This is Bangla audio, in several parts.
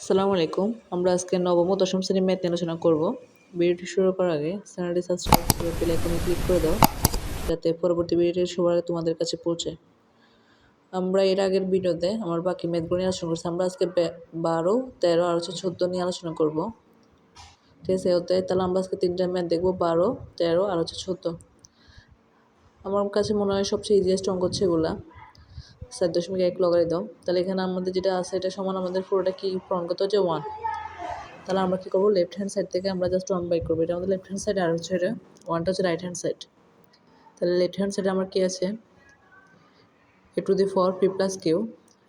আসসালামু আলাইকুম। আমরা আজকে নবম দশম শ্রেণির ম্যাথ আলোচনা করব। ভিডিওটি শুরু করার আগে চ্যানেলটি সাবস্ক্রাইব করে বেল ক্লিক করে দাও, যাতে পরবর্তী ভিডিওটি সবার তোমাদের কাছে পৌঁছে। আমরা এর আগের ভিডিওতে আমার বাকি ম্যাথগুলো নিয়ে আলোচনা করছি। আমরা আজকে বারো, তেরো, আর হচ্ছে চোদ্দ নিয়ে আলোচনা করব। ঠিক আছে, ওতে তাহলে আমরা আজকে তিনটা ম্যাথ দেখব। বারো, তেরো, আর হচ্ছে চোদ্দ। আমার কাছে মনে হয় সবচেয়ে ইজিয়েস্ট অঙ্ক হচ্ছে এগুলা। সাত দশমিক এক লগাই দাও। তাহলে এখানে আমাদের যেটা আছে, এটা সমান আমাদের পুরোটা কি? প্রমাণ করতে হচ্ছে ওয়ান তাহলে আমরা কী করব? লেফট হ্যান্ড সাইড থেকে আমরা জাস্ট ওয়ান বাই করব। এটা আমাদের লেফট হ্যান্ড সাইড আর হচ্ছে এটা ওয়ানটা হচ্ছে রাইট হ্যান্ড সাইড তাহলে লেফট হ্যান্ড সাইডে আমার কী আছে? A to the for P plus Q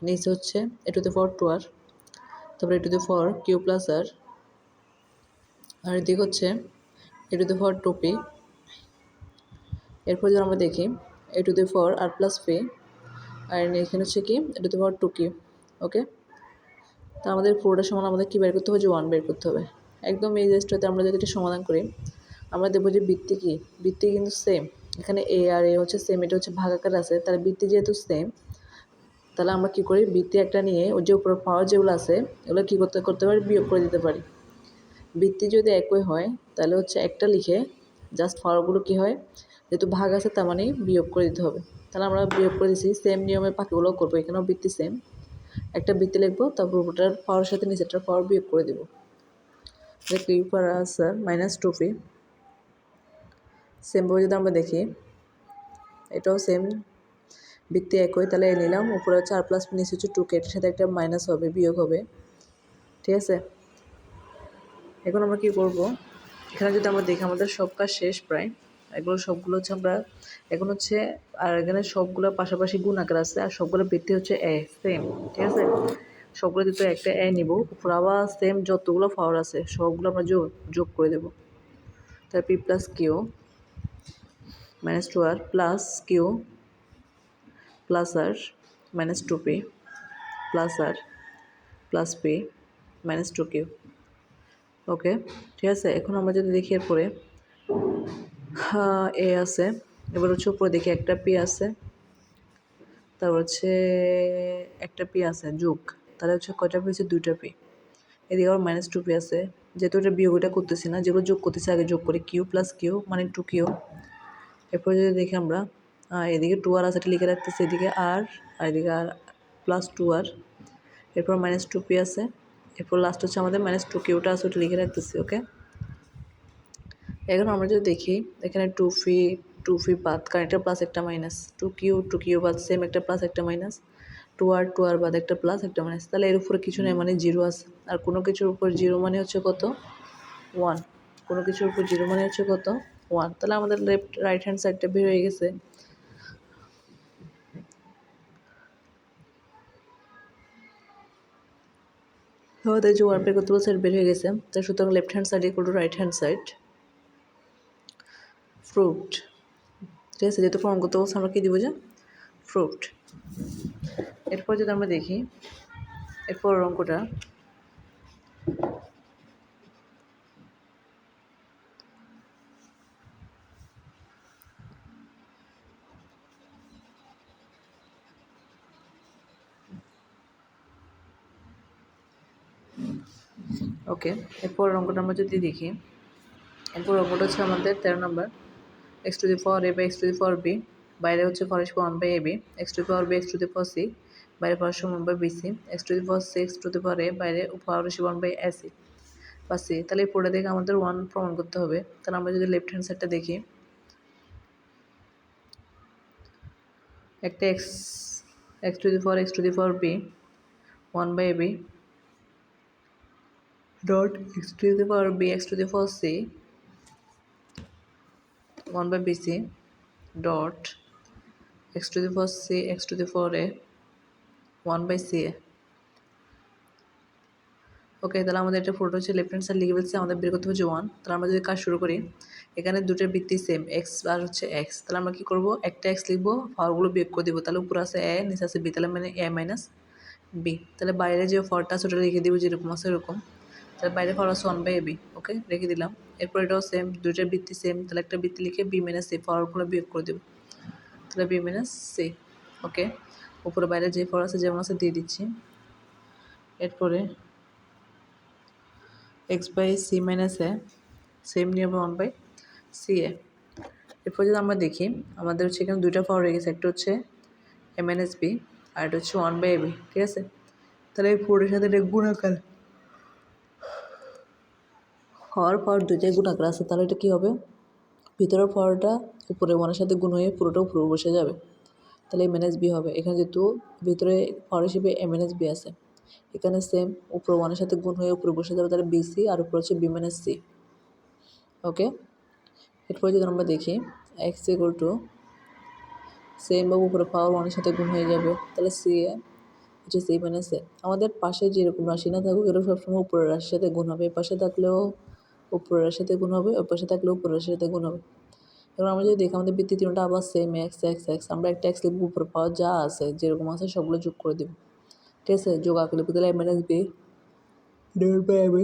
নিচে হচ্ছে A to the for two R তারপরে A to the for Q plus R আর এদিকে হচ্ছে A to the for two P এরপর যদি আমরা দেখি A to the for R plus P আর এখানে হচ্ছে কি, এটা দি পাওয়ার টু ওকে তা আমাদের পুরোটা সমান আমাদের কী বের করতে হবে? যে ওয়ান বের করতে হবে। একদম এই জিনিসটাতে আমরা যদি এটা সমাধান করি, আমরা দেখব যে বৃত্তি কী? বৃত্তি কিন্তু সেম এখানে এ আর এ হচ্ছে সেম এটা হচ্ছে ভাগাকার আছে, তাহলে বৃত্তি যেহেতু সেম তাহলে আমরা কী করি? বৃত্তি একটা নিয়ে ওই যে উপরে পাওয়ার যেগুলো আছে, এগুলো কী করতে করতে পারি? বিয়োগ করে দিতে পারি। বৃত্তি যদি একই হয়, তাহলে হচ্ছে একটা লিখে জাস্ট পাওয়ারগুলো কী হয়? যেহেতু ভাগ আছে, তার মানে বিয়োগ করে দিতে হবে। তাহলে আমরা বিয়োগ করে দিচ্ছি সেম নিয়মে বাকিগুলোও করব, এখানেও বৃত্তি সেম একটা বৃত্তি লিখব, তারপর উপরটার পাওয়ার সাথে নিচেরটার পাওয়ার বিয়োগ করে দেবো। Q power answer minus two P সেমভাবে যদি আমরা দেখি, এটাও সেম বৃত্তি একই, তাহলে নিলাম। উপরে হচ্ছে আর প্লাস নিচে হচ্ছে টু কে এটার সাথে একটা মাইনাস হবে, বিয়োগ হবে। ঠিক আছে? এখন আমরা কী করব? এখানে যদি আমরা দেখি, আমাদের সব কাজ শেষ প্রায়। এগুলো সবগুলো হচ্ছে আমরা, এখন হচ্ছে, আর এখানে সবগুলো পাশাপাশি গুণ আকার আছে, আর সবগুলো বৃত্তি হচ্ছে এ সেম ঠিক আছে? সবগুলো যেহেতু একটা এ নিব, উপর আবার সেম যতগুলো পাওয়ার আছে, সবগুলো আমরা যোগ যোগ করে দেবো। তার P plus Q minus two R plus Q plus R minus two P plus R plus P minus two Q okay ঠিক আছে? এখন আমরা যদি দেখি এরপরে এ আছে। এবার হচ্ছে উপরে দেখি একটা পি আছে। তারপর হচ্ছে একটা পি আছে, যোগ। তাহলে হচ্ছে কয়টা পি হচ্ছে দুইটা পি। এদিকে আবার মাইনাস টু পি আছে। যেহেতু এটা বিয়োগ এটা করতেছি না, যেগুলো যোগ করতেছি আগে যোগ করি, কিউ প্লাস কিউ মানে টু কিউ। এরপরে যদি দেখি আমরা এদিকে টু আর আছে লিখে রাখতেছি এদিকে আর আর এদিকে আর প্লাস টু আর এরপর মাইনাস টু পি আছে। এরপর লাস্ট হচ্ছে আমাদের মাইনাস টু কিউটা আছে, ওটা লিখে রাখতেছি ওকে এখন আমরা যদি দেখি, এখানে টু ফি টু ফি বাদ, কারণ একটা প্লাস একটা minus two Q two Q বাদ সেম একটা প্লাস একটা minus two R two R বাদ, একটা প্লাস একটা মাইনাস তাহলে এর উপরে কিছু নেই মানে জিরো আছে। আর কোনো কিছুর উপর জিরো মানে হচ্ছে কত? ওয়ান কোনো কিছুর উপর জিরো মানে হচ্ছে কত? ওয়ান তাহলে আমাদের লেফট রাইট হ্যান্ড সাইডটা বের হয়ে গেছে। আমাদের যে ওয়ান বের করতে বলছে বের হয়ে গেছে। তাই সুতরাং left hand side equal to right hand side proof. ঠিক আছে, যেহেতু ফর্ম করতে আমরা কী দিব যে? ফ্রুট। এরপর যদি আমরা দেখি, এরপর অঙ্কটা। ওকে, এরপর অঙ্কটা আমরা যদি দেখি, এরপর অঙ্কটা হচ্ছে আমাদের তেরো নম্বর। X to the power A by X to the power B বাইরে হচ্ছে ফরেশ one by A B X to the power B X to the power C বাইরে power one by B C X to the power C X to the power A বাইরে পাওয়ার হচ্ছে ওয়ান বাই এ সি বা সি তাহলে এই পুরোটা দেখে আমাদের ওয়ান প্রমাণ করতে হবে তাহলে আমরা যদি লেফট হ্যান্ড সাইডটা দেখি একটা X X to the power X to the power B one by A B dot x to the power bx to the power c 1 by bc dot x to the power c, x to the power a 1 by ca okay তাহলে আমাদের এটা ফটো হচ্ছে লেফট হ্যান্ড সাইড লিখে ফেলছে, আমাদের বের করতে হচ্ছে ওয়ান তাহলে আমরা যদি কাজ শুরু করি, এখানে দুটোর বৃত্তি সেম এক্স আর হচ্ছে এক্স তাহলে আমরা কী করব? একটা এক্স লিখব পাওয়ারগুলো বিয়োগ করে দিব। তাহলে উপরে আছে এ নিচে আছে বি তাহলে মানে এ মাইনাস বি তাহলে বাইরে যে ফরটা আছে ওটা লিখে দিব যেরকম আছে এরকম তাহলে বাইরে ফর আছে one by A B okay রেখে দিলাম। এরপর এটাও সেম দুইটার বৃত্তি সেম তাহলে একটা বৃত্তি লিখে বি মাইনাস সি ফরগুলো বিয়োগ করে দেবো। তাহলে বি মাইনাস সি ওকে উপরে বাইরে যে ফর আছে, যেমন আছে, দিয়ে দিচ্ছি। এরপরে X by C minus A same নিয়ে হবে ওয়ান বাই সি এ এরপর যদি আমরা দেখি, আমাদের হচ্ছে এখানে দুইটা পাওয়ার হয়ে গেছে, একটা হচ্ছে এম এন এস বি আর এটা হচ্ছে ওয়ান বাই এ বি ঠিক আছে? তাহলে এই ফোরের সাথে এটা গুণাকার। হওয়ার পর দুইটাই গুণাকার আছে, তাহলে এটা কী হবে? ভিতরের পাওয়ারটা উপরে ওয়ানের সাথে গুণ হয়ে পুরোটা উপরে বসে যাবে। তাহলে এম বি হবে। এখানে যেহেতু ভিতরে পাওয়ার হিসেবে এম বি আছে, এখানে সেম উপরে ওয়ানের সাথে গুণ হয়ে উপরে বসে যাবে, তাহলে বিসি আর উপরে হচ্ছে বি মাইনাস সি ওকে এরপরে যদি আমরা দেখি এক্স ইকুয়াল টু সেম বা উপরে পাওয়ার ওয়ানের সাথে গুণ হয়ে যাবে, তাহলে সি এ হচ্ছে সি মাইনাস এ আমাদের পাশে যেরকম রাশি না থাকুক, এরকম সবসময় উপরের রাশির সাথে গুণ হবে। পাশে থাকলেও উপরের সাথে গুণ হবে ওই পাশে থাকলেও উপরের সাথে গুণ হবে। এবার আমরা যদি দেখি আমাদের বৃত্তি তিনটা আবার সেম এক্স এক্স এক্স আমরা একটা এক্স লিখব উপরে পাওয়ার যা আছে, যেরকম আছে সবগুলো যোগ করে দেবো। ঠিক আছে? যোগ আঁকলে লিখব তাহলে M minus B divide by M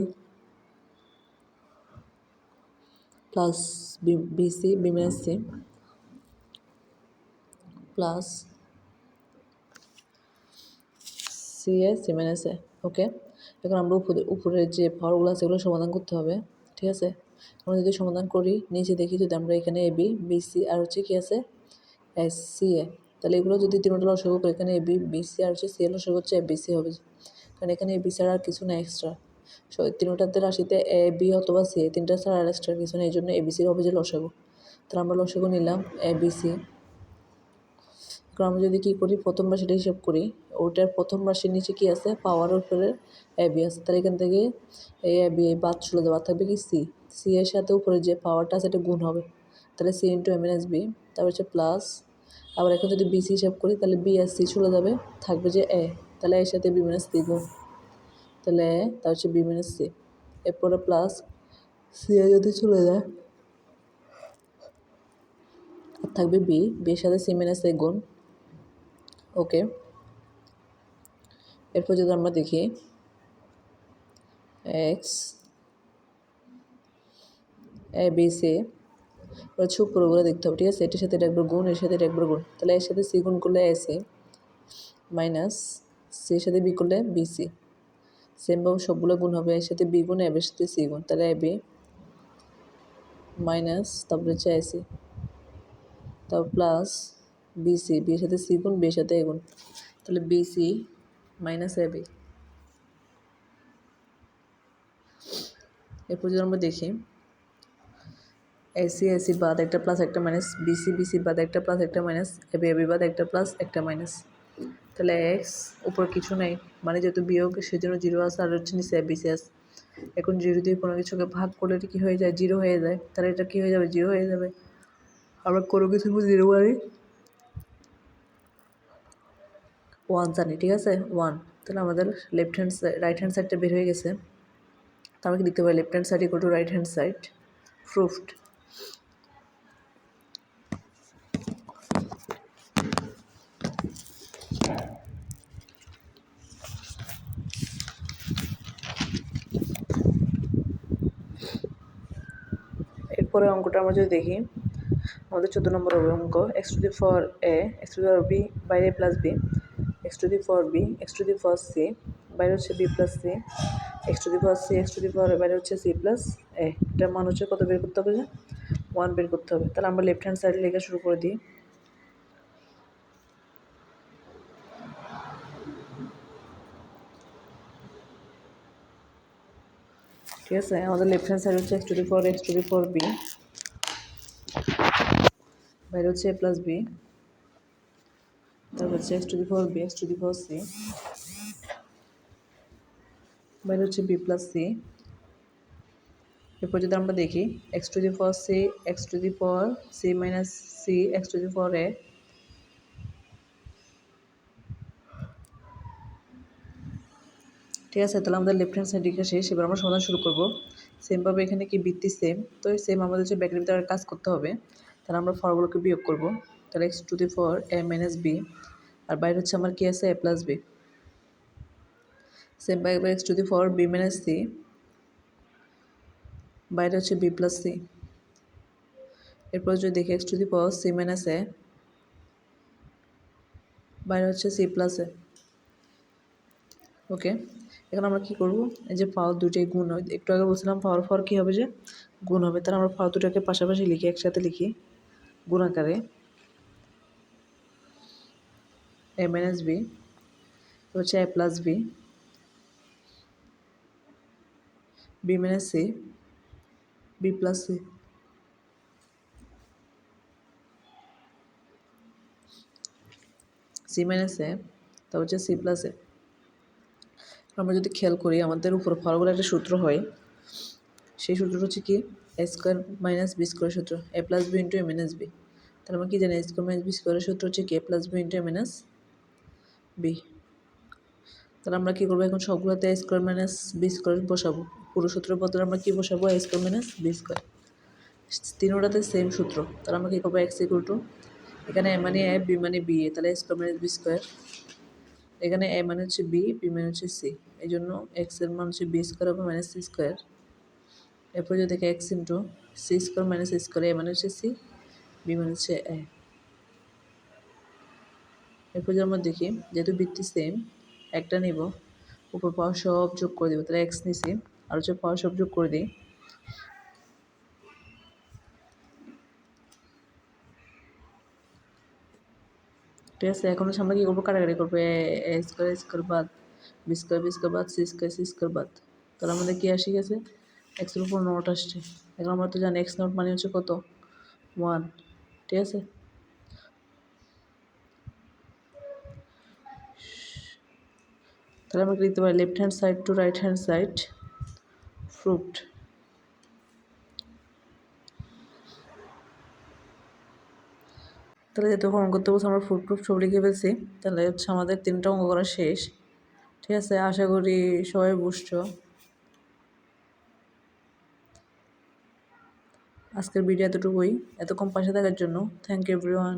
plus B BC B minus C plus C A C minus A okay এখন আমরা উপরে, উপরের যে পাওয়ারগুলো আছে সেগুলো সমাধান করতে হবে। ঠিক আছে? আমরা যদি সমাধান করি নিচে দেখি যদি আমরা এখানে এ বি বি সি আর হচ্ছে কী আছে? এস সি এ তাহলে এগুলো যদি তিনটা লসাগু করে, এখানে এ বি বি সি আর হচ্ছে সি অসুখ হচ্ছে এ হবে। কারণ এখানে এবি ছাড়া আর কিছু না এক্সট্রা তিনটাতে রাশিতে এ বি অথবা সি তিনটা ছাড়া আর এক্সট্রা কিছু নেই, এই জন্য এ বি সি হবে যে লসাগু। তাহলে আমরা লসাগু নিলাম এ বি সি কারণ আমরা যদি কী করি প্রথম রাশিটা হিসাব করি। ওটার প্রথম রাশির নিচে কী আছে? পাওয়ার উপরে এ বি আছে। তাহলে এখান থেকে এই এ বি এই বাদ চলে বাদ থাকবে কি সি সি এর সাথে উপরে যে পাওয়ারটা আছে, এটা গুণ হবে। তাহলে C into M S B তারপর হচ্ছে প্লাস আবার এখন যদি বি সি হিসাব করি, তাহলে বি আর সি চলে যাবে। থাকবে যে এ তাহলে এর সাথে বি মাইনাস সি গুণ। তাহলে এ তার হচ্ছে বি মাইনাস সি এরপরে প্লাস সি এ যদি চলে যায় থাকবে বি বির সাথে সি মাইনাস এ গুণ। ওকে। এরপর যদি আমরা দেখি এক্স এ বি সি হচ্ছে উপরগুলো দেখতে হবে, ঠিক আছে? এটির সাথে একবার গুণ এর সাথে একবার গুণ। তাহলে এর সাথে সি গুণ করলে এ সি মাইনাস সির সাথে বি করলে বি সি সেমভাবে সবগুলো গুণ হবে এর সাথে বি গুণ এর সাথে সি গুণ। তাহলে এ বি মাইনাস তারপরে হচ্ছে এ সি তারপর প্লাস বিসি বির সাথে সি গুণ বির সাথে এ গুণ। তাহলে বিসি মাইনাস এ বি। এরপর যদি আমরা দেখি এসি এসি বাদ একটা প্লাস একটা মাইনাস বিসি বিসি বাদ একটা প্লাস একটা মাইনাস এবি এবি বাদ একটা প্লাস একটা মাইনাস তাহলে এক্স উপর কিছু নেই মানে যেহেতু বিয়োগ, সেজন্য জিরো আছে, আর হচ্ছে নিচে বিসি আছে। এখন জিরো দিয়ে কোনো কিছুকে ভাগ করলে এটা কী হয়ে যায়? জিরো হয়ে যায়। তাহলে এটা কী হয়ে যাবে? জিরো হয়ে যাবে। আমরা কোনো কিছুর জিরো মারি ওয়ান জানি, ঠিক আছে? ওয়ান। তাহলে আমাদের left hand side right hand সাইডটা বের হয়ে গেছে। তাহলে কি দেখতে পাই? Left hand side equal to right hand side proved এরপরে অঙ্কটা আমরা যদি দেখি, আমাদের চোদ্দ নম্বর অঙ্ক X to the for A X to the for B বাইরে plus B X to the for B X to the for C বাইরে হচ্ছে B plus C X to the for C X to the power বাইরে হচ্ছে সি প্লাস এ এটার মান হচ্ছে কত বের করতে হবে যে? ওয়ান বের করতে হবে। তাহলে আমরা লেফট হ্যান্ড সাইডে লেখা শুরু করে দিই। ঠিক আছে? আমাদের লেফট হ্যান্ড সাইড হচ্ছে X to the power X to the power B বাইরে হচ্ছে এ প্লাস বি তারপর হচ্ছে X to the power B X to the power C বাইরে হচ্ছে বি প্লাস সি এরপর যদি আমরা দেখি X to the power C X to the power C minus C X to the power A ঠিক আছে, তাহলে আমাদের লেফট হ্যান্ড সাইড দিকে শেষ। এবার আমরা সমাধান শুরু করব। সেমভাবে এখানে কি বৃত্তি সেম তো সেম আমাদের হচ্ছে ব্যাকের ভিতরে কাজ করতে হবে, তাহলে আমরা ফরগুলোকে বিয়োগ করব। তাহলে X to the power A minus B আর বাইরে হচ্ছে আমার কি আছে? A plus B same by X to the power B minus C বাইরে হচ্ছে বি প্লাস সি এরপর যদি দেখি X to the power C minus A বাইরে হচ্ছে সি প্লাস এ ওকে এখন আমরা কী করব? এই যে পাওয়ার দুটোই গুণ হয়। একটু আগে বলছিলাম পাওয়ার ফর কী হবে যে? গুণ হবে। তাহলে আমরা পাওয়ার দুটোকে পাশাপাশি লিখি, একসাথে লিখি, গুণ আকারে। এ মাইনাস বি হচ্ছে A plus B B minus C B plus C C minus A তারপর হচ্ছে সি প্লাস এ আমরা যদি খেয়াল করি, আমাদের উপর ফর্মুলা একটা সূত্র হয়, সেই সূত্রটা হচ্ছে কি? A square minus B square সূত্র A plus B into A minus B তাহলে আমরা কী জানি? এ স্কোয়ার মাইনাস বি স্কোয়ারের সূত্র হচ্ছে কি? A plus B into A minus B তাহলে আমরা কী করব? এখন সবগুলোতে A square minus B square বসাবো। পুরো সূত্রের বদলে আমরা কী বসাবো? A square minus B square তিনোটাতে same সূত্র। তাহলে আমরা কী করব? এক্স ইকুয়াল টু এখানে এ মানে এ বি মানে বি এ। তাহলে স্কোয়ার মাইনাস বি স্কোয়ার এখানে এ মানে হচ্ছে বি বি মানে হচ্ছে সি এই জন্য এক্সের মান হচ্ছে বি স্কোয়ার হবে মাইনাস সি স্কোয়ার এরপর যদি দেখে X into C square minus C square A মানে হচ্ছে সি বি মানে হচ্ছে এ এরপর যদি আমরা দেখি, যেহেতু বৃত্তি সেম একটা নিব, উপর পাওয়ার সব যোগ করে দেবো, তাহলে এক্স নিছি, আর হচ্ছে পাওয়ার সব যোগ করে দিই। ঠিক আছে, এখন হচ্ছে আমরা কী করব? কাটাকাটি করব, এ স্কোয়ার স্কোয়ার বাদ বি স্কোয়ার বি স্কোয়ার বাদ সি স্কোয়ার সি স্কোয়ার বাদ। তাহলে আমাদের কী আসে গেছে এক্সের উপর নোট আসছে। এখন আমরা তো জানি এক্স নোট মানে হচ্ছে কত? ওয়ান ঠিক আছে? তাহলে আমরা লিখতে পারি left hand side to right hand side proved তাহলে যেহেতু অঙ্ক করতে বলছে আমরা ফ্রুট প্রুফ সব লিখে ফেলছি, তাহলে হচ্ছে আমাদের তিনটা অঙ্ক করা শেষ। ঠিক আছে, আশা করি সবাই বুঝছ। আজকের ভিডিও এতটুকুই। এতক্ষণ পাশে থাকার জন্য থ্যাংক ইউ এভরিওয়ান